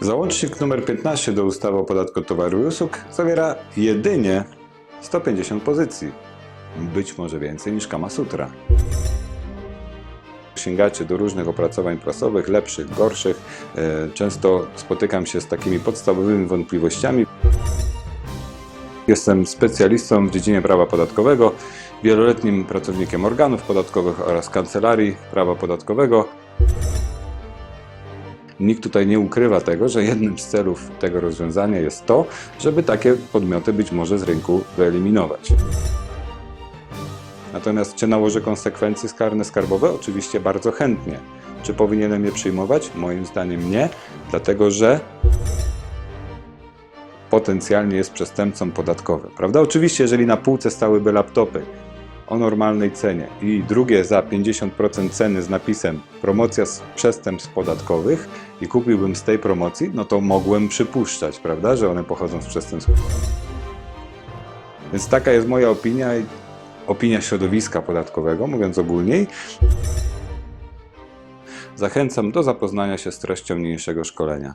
Załącznik nr 15 do ustawy o podatku od towaru i usług zawiera jedynie 150 pozycji. Być może więcej niż Kama Sutra. Sięgacie do różnych opracowań prasowych, lepszych, gorszych. E, Często spotykam się z takimi podstawowymi wątpliwościami. Jestem specjalistą w dziedzinie prawa podatkowego, wieloletnim pracownikiem organów podatkowych oraz kancelarii prawa podatkowego. Nikt tutaj nie ukrywa tego, że jednym z celów tego rozwiązania jest to, żeby takie podmioty być może z rynku wyeliminować. Natomiast czy nałożę konsekwencje karne skarbowe? Oczywiście bardzo chętnie. Czy powinienem je przyjmować? Moim zdaniem nie, dlatego że potencjalnie jest przestępcą podatkowym. Prawda? Oczywiście, jeżeli na półce stałyby laptopy o normalnej cenie i drugie za 50% ceny z napisem promocja z przestępstw podatkowych i kupiłbym z tej promocji, no to mogłem przypuszczać, prawda, że one pochodzą z przestępstw. Więc taka jest moja opinia i opinia środowiska podatkowego, mówiąc ogólniej. Zachęcam do zapoznania się z treścią niniejszego szkolenia.